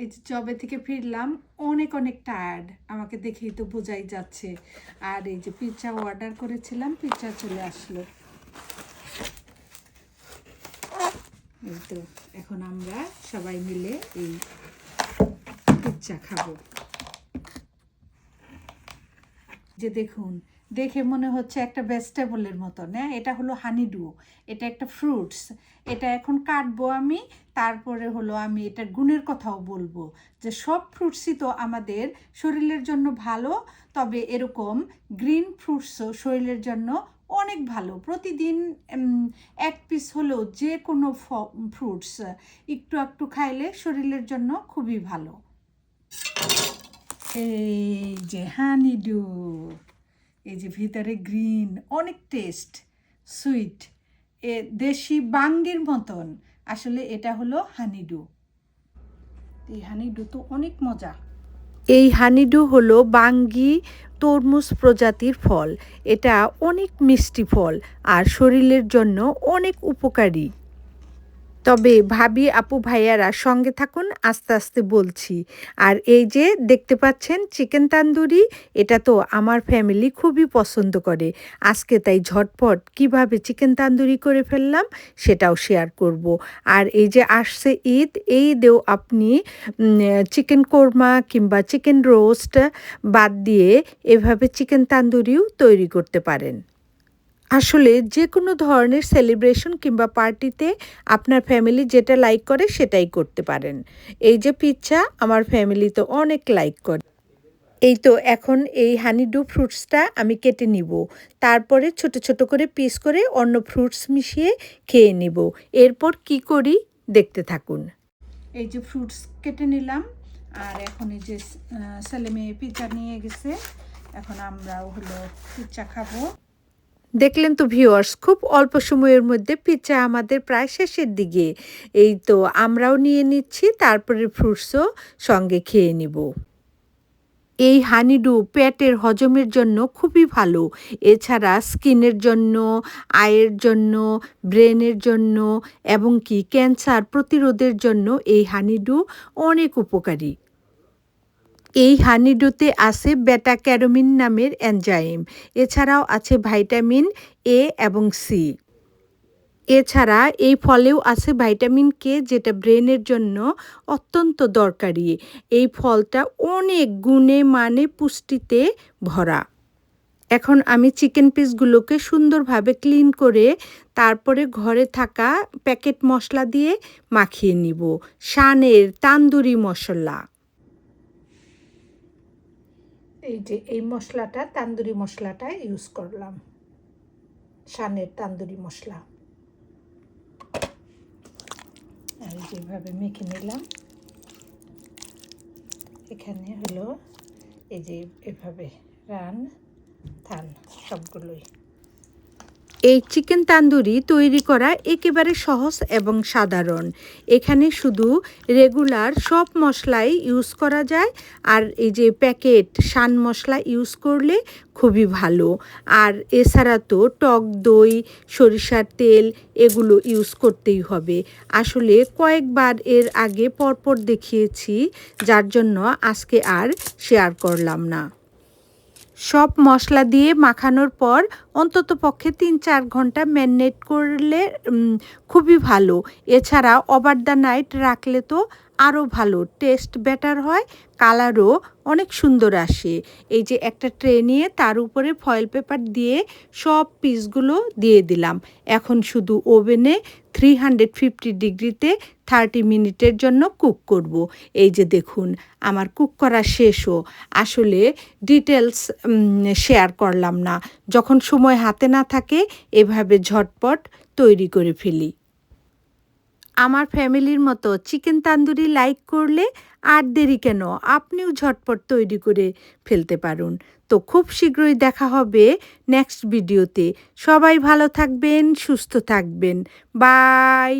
এই যে জবে থেকে ফিরলাম, অনেক অনেক টায়ার্ড আমাকে দেখেই তো বোঝাই যাচ্ছে। আর এই যে পিৎজা অর্ডার করেছিলাম পিৎজা চলে আসলো। এই তো, এখন আমরা সবাই মিলে এই পিৎজা খাব। যে দেখুন দেখে মনে হচ্ছে একটা ভেজিটেবলের মতো, না? এটা হলো হানিডু এটা একটা ফ্রুটস এটা এখন কাটবো আমি, তারপরে হলো আমি এটার গুণের কথাও বলব, যে সব ফ্রুটসই তো আমাদের শরীরের জন্য ভালো, তবে এরকম গ্রিন ফ্রুটসও শরীরের জন্য অনেক ভালো। প্রতিদিন এক পিস হলেও যে কোনো ফ্রুটস একটু একটু খাইলে শরীরের জন্য খুবই ভালো। এই যে হানিডু এই যে ভিতরে গ্রিন, অনেক টেস্ট সুইট এ দেশি বাঙ্গির মতন। আসলে এটা হলো হানিডু। এই হানিডু তো অনেক মজা। এই হানিডু হলো বাঙ্গি তরমুজ প্রজাতির ফল। এটা অনেক মিষ্টি ফল আর শরীরের জন্য অনেক উপকারী। তবে ভাবি, আপু, ভাইয়ারা সঙ্গে থাকুন, আস্তে আস্তে বলছি। আর এই যে দেখতে পাচ্ছেন চিকেন তান্দুরি, এটা তো আমার ফ্যামিলি খুবই পছন্দ করে। আজকে তাই ঝটপট কীভাবে চিকেন তান্দুরি করে ফেললাম সেটাও শেয়ার করব। আর এই যে আসছে ঈদ এই ঈদেও আপনি চিকেন কোরমা কিংবা চিকেন রোস্ট বাদ দিয়ে এভাবে চিকেন তান্দুরিও তৈরি করতে পারেন। আসলে যে কোনো ধরনের সেলিব্রেশন কিংবা পার্টিতে আপনার ফ্যামিলি যেটা লাইক করে সেটাই করতে পারেন। এই যে পিৎজা আমার ফ্যামিলি তো অনেক লাইক করে। এই তো এখন এই হানিডু ফ্রুটসটা আমি কেটে নিব। তারপরে ছোট ছোট করে পিস করে অন্য ফ্রুটস মিশিয়ে খেয়ে নিব। এরপর কি করি দেখতে থাকুন। এই যে ফ্রুটস কেটে নিলাম। আর এখন এই যে ছেলে মেয়ে পিৎজা নিয়ে গেছে। এখন আমরাও হলো পিৎজা খাব। দেখলেন তো ভিউয়ার্স খুব অল্প সময়ের মধ্যে পিৎজা আমাদের প্রায় শেষের দিকে। এই তো আমরাও নিয়ে নিচ্ছি, তারপরে ফ্রুটসও সঙ্গে খেয়ে নিব। এই হানিডু পেটের হজমের জন্য খুবই ভালো। এছাড়া স্কিনের জন্য, আয়ের জন্য, ব্রেনের জন্য এবং কি ক্যান্সার প্রতিরোধের জন্য এই হানিডু অনেক উপকারী। এই হানিডুতে আছে বেটা ক্যারোমিন নামের এনজাইম। এছাড়াও আছে ভাইটামিন এ এবং সি। এছাড়া এই ফলেও আছে ভাইটামিন কে, যেটা ব্রেনের জন্য অত্যন্ত দরকারি। এই ফলটা অনেক গুণে মানে পুষ্টিতে ভরা। এখন আমি চিকেন পিসগুলোকে সুন্দরভাবে ক্লিন করে তারপরে ঘরে থাকা প্যাকেট মশলা দিয়ে মাখিয়ে নিব। শানের তান্দুরি মশলা। এই যে, এই মশলাটা, তান্দুরি মশলাটা ইউজ করলাম। সানের তান্দুরি মশলা। আর যেভাবে মেখে নিলাম। এখানে হলো এই যে এভাবে রান, থান, সবগুলোই। এই চিকেন তান্দুরি তৈরি করা একেবারে সহজ এবং সাধারণ। এখানে শুধু রেগুলার সব মশলাই ইউজ করা যায় আর এই যে প্যাকেট শান মশলা ইউজ করলে খুবই ভালো। আর এছাড়া তো টক দই, সরিষার তেল এগুলো ইউজ করতেই হবে। আসলে কয়েকবার এর আগে পরপর দেখিয়েছি, যার জন্য আজকে আর শেয়ার করলাম না। সব মশলা দিয়ে মাখানোর পর অন্তত পক্ষে তিন চার ঘণ্টা ম্যারিনেট করলে খুবই ভালো। এছাড়া ওভার দ্য নাইট রাখলে তো আরও ভালো। টেস্ট বেটার হয় কালারও অনেক সুন্দর আসে। এই যে একটা ট্রে নিয়ে তার উপরে ফয়েল পেপার দিয়ে সব পিসগুলো দিয়ে দিলাম। এখন শুধু ওভেনে থ্রি হান্ড্রেড ফিফটি ডিগ্রিতে থার্টি মিনিটের জন্য কুক করব। এই যে দেখুন, আমার কুক করা শেষও। আসলে ডিটেলস শেয়ার করলাম না। যখন সময় হাতে না থাকে এভাবে ঝটপট তৈরি করে ফেলি। আমার ফ্যামিলির মতো চিকেন তান্দুরি লাইক করলে আর দেরি কেন? আপনিও ঝটপট তৈরি করে ফেলতে পারুন। তো খুব শীঘ্রই দেখা হবে নেক্সট ভিডিওতে সবাই ভালো থাকবেন, সুস্থ থাকবেন। বাই